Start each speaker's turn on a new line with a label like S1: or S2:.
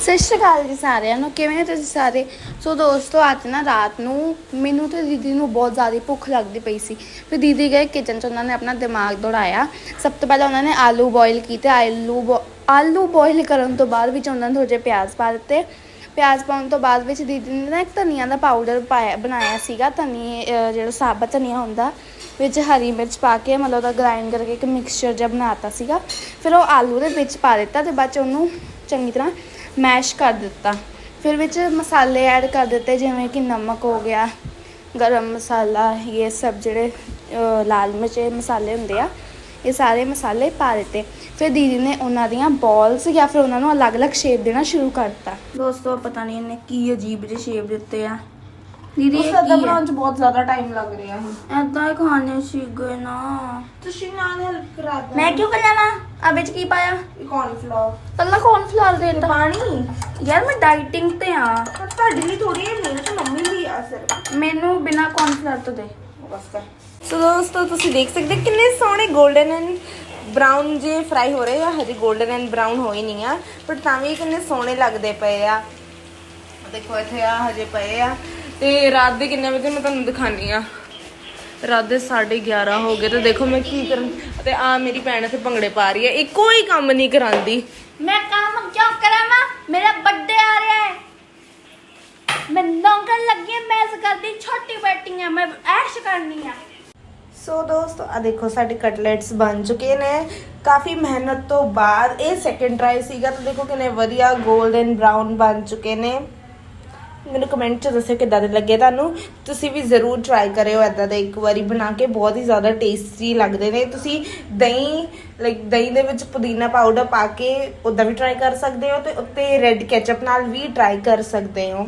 S1: ਸਤਿ ਸ਼੍ਰੀ ਅਕਾਲ ਜੀ ਸਾਰਿਆਂ ਨੂੰ, ਕਿਵੇਂ ਹੋ ਤੁਸੀਂ ਸਾਰੇ? ਸੋ ਦੋਸਤੋ, ਅੱਜ ਨਾ ਰਾਤ ਨੂੰ ਮੈਨੂੰ ਤੇ ਦੀਦੀ ਨੂੰ ਬਹੁਤ ਜ਼ਿਆਦਾ ਭੁੱਖ ਲੱਗਦੀ ਪਈ ਸੀ। ਫਿਰ ਦੀਦੀ ਗਏ ਕਿਚਨ 'ਚ, ਉਹਨਾਂ ਨੇ ਆਪਣਾ ਦਿਮਾਗ ਦੌੜਾਇਆ। ਸਭ ਤੋਂ ਪਹਿਲਾਂ ਉਹਨਾਂ ਨੇ ਆਲੂ ਬੋਇਲ ਕੀਤੇ। ਆਲੂ ਬੋ- ਆਲੂ ਬੋਇਲ ਕਰਨ ਤੋਂ ਬਾਅਦ ਵਿੱਚ ਉਹਨਾਂ ਨੇ ਥੋੜੇ ਜਿਹੇ ਪਿਆਜ਼ ਪਾ ਦਿੱਤੇ। ਪਿਆਜ਼ ਪਾਉਣ ਤੋਂ ਬਾਅਦ ਵਿੱਚ ਦੀਦੀ ਨੇ ਨਾ ਇੱਕ ਧਨੀਆ ਦਾ ਪਾਊਡਰ ਪਾਇਆ, ਬਣਾਇਆ ਸੀਗਾ। ਧਨੀ ਜਿਹੜਾ ਸਾਬਤ ਧਨੀਆ ਹੁੰਦਾ, ਵਿੱਚ ਹਰੀ ਮਿਰਚ ਪਾ ਕੇ, ਮਤਲਬ ਉਹਦਾ ਗ੍ਰਾਈਂਡ ਕਰਕੇ ਇੱਕ ਮਿਕਸਚਰ ਜਿਹਾ ਬਣਾਤਾ ਸੀਗਾ। ਫਿਰ ਉਹ ਆਲੂ ਦੇ ਵਿੱਚ ਪਾ ਦਿੱਤਾ ਤੇ ਬਾਅਦ ਚ ਉਹਨੂੰ ਚੰਗੀ ਤਰ੍ਹਾਂ ਮੈਸ਼ ਕਰ ਦਿੱਤਾ। ਫਿਰ ਵਿੱਚ ਮਸਾਲੇ ਐਡ ਕਰ ਦਿੱਤੇ ਜਿਵੇਂ ਕਿ ਨਮਕ ਹੋ ਗਿਆ ਗਰਮ ਮਸਾਲਾ ਇਹ ਸਭ ਜਿਹੜੇ ਲਾਲ ਮਿਰਚ ਮਸਾਲੇ ਹੁੰਦੇ ਆ ਇਹ ਸਾਰੇ ਮਸਾਲੇ ਪਾ ਦਿੱਤੇ। ਫਿਰ ਦੀਦੀ ਨੇ ਉਹਨਾਂ ਦੀਆਂ ਬਾਲਸ ਜਾਂ ਫਿਰ ਉਹਨਾਂ ਨੂੰ ਅਲੱਗ-ਅਲੱਗ ਸ਼ੇਪ ਦੇਣਾ ਸ਼ੁਰੂ ਕਰਤਾ ਦੋਸਤੋ ਪਤਾ ਨਹੀਂ ਇਹਨੇ ਕੀ ਅਜੀਬ ਜਿਹੇ ਸ਼ੇਪ ਦਿੱਤੇ ਆ। ਦੀਦੀ ਇਹ ਕੀ
S2: ਬਣਾਉਣ ਚ ਬਹੁਤ ਜ਼ਿਆਦਾ ਟਾਈਮ ਲੱਗ ਰਿਹਾ ਹੁਣ।
S1: ਐਦਾਂ ਹੀ ਖਾਣੇ ਸੀਗੇ ਨਾ।
S2: ਤੁਸੀਂ ਨਾਲ ਹੈਲਪ ਕਰਾ ਦੋ
S1: ਮੈਂ ਕਿਉਂ ਕਰਨਾ ਆ ਵਿੱਚ ਕੀ ਪਾਇਆ?
S2: ਕੌਰਨਫਲਾਵਰ
S1: ਪਹਿਲਾਂ ਕੌਣ ਫਲਾਰ ਦੇਤਾ
S2: ਪਾਣੀ?
S1: ਯਾਰ ਮੈਂ ਡਾਈਟਿੰਗ ਤੇ ਆ।
S2: ਪਰ ਤੁਹਾਡੇ ਲਈ ਥੋੜੀ ਹੈ ਮੇਰੇ ਤੋਂ ਮੰਮੀ ਵੀ ਆ ਸਿਰ
S1: ਮੈਨੂੰ ਬਿਨਾ ਕੌਨਫਲਾਰ ਤੋਂ ਦੇ।
S2: ਬਸ ਕਰ। ਸੋ ਦੋਸਤੋ ਤੁਸੀਂ ਦੇਖ ਸਕਦੇ ਹੋ ਕਿੰਨੇ ਸੋਹਣੇ 골ਡਨ ਐਂਡ ਬ੍ਰਾਊਨ ਜੇ ਫਰਾਈ ਹੋ ਰਹੇ ਆ। ਹਜੇ 골ਡਨ ਐਂਡ ਬ੍ਰਾਊਨ ਹੋਏ ਨਹੀਂ ਆ ਪਰ ਤਾਂ ਵੀ ਇਹ ਕਿੰਨੇ ਸੋਹਣੇ ਲੱਗਦੇ ਪਏ ਆ। ਦੇਖੋ ਇੱਥੇ ਆ ਹਜੇ ਪਏ ਆ। ਤੇ ਰਾਤ ਦੇ ਕਿੰਨੇ ਵਜੇ ਮੈਂ ਤੁਹਾਨੂੰ ਦਿਖਾਨੀ ਆ। ਰਾਤ ਦੇ 11:30 ਹੋ ਗਏ ਤੇ ਦੇਖੋ ਮੈਂ ਕੀ ਕਰਨ ਤੇ ਆ ਮੇਰੀ ਭੈਣ ਇੱਥੇ ਭੰਗੜੇ ਪਾ ਰਹੀ ਹੈ। ਇਹ ਕੋਈ ਕੰਮ ਨਹੀਂ ਕਰਾਂਦੀ।
S1: ਮੈਂ ਕੰਮ ਕਿਉਂ ਕਰਾਂ ਮੇਰਾ ਬਰਥਡੇ ਆ ਰਿਹਾ ਹੈ। ਮੈਂ ਨੌਕਰ ਲੱਗੀ ਹਾਂ, ਮੈਂ ਇਸ ਘਰ ਦੀ ਛੋਟੀ ਬੇਟੀ ਆ ਮੈਂ ਐਸ਼ ਕਰਨੀ ਆ।
S2: ਸੋ ਦੋਸਤੋ ਆ ਦੇਖੋ ਸਾਡੇ ਕਟਲੇਟਸ ਬਣ ਚੁੱਕੇ ਨੇ। ਕਾਫੀ ਮਿਹਨਤ ਤੋਂ ਬਾਅਦ ਇਹ ਸੈਕੰਡ ਟਰਾਈ ਸੀਗਾ ਤਾਂ ਦੇਖੋ ਕਿੰਨੇ ਵਧੀਆ 골ਡਨ ਬ੍ਰਾਊਨ ਬਣ ਚੁੱਕੇ ਨੇ। ਮੈਨੂੰ ਕਮੈਂਟ 'ਚ ਦੱਸਿਓ ਕਿੱਦਾਂ ਦੇ ਲੱਗੇ ਤੁਹਾਨੂੰ। ਤੁਸੀਂ ਵੀ ਜ਼ਰੂਰ ਟਰਾਈ ਕਰਿਓ ਐਦਾਂ ਦਾ ਇੱਕ ਵਾਰੀ ਬਣਾ ਕੇ, ਬਹੁਤ ਹੀ ਜ਼ਿਆਦਾ ਟੇਸਟੀ ਲੱਗਦੇ ਨੇ। ਤੁਸੀਂ ਦਹੀਂ ਲਾਈਕ ਦਹੀਂ ਦੇ ਵਿੱਚ ਪੁਦੀਨਾ ਪਾਊਡਰ ਪਾ ਕੇ ਉਦਾਂ ਵੀ ਟਰਾਈ ਕਰ ਸਕਦੇ ਹੋ ਤੇ ਉੱਤੇ ਰੈੱਡ ਕੈਚਅਪ ਨਾਲ ਵੀ ਟਰਾਈ ਕਰ ਸਕਦੇ ਹੋ।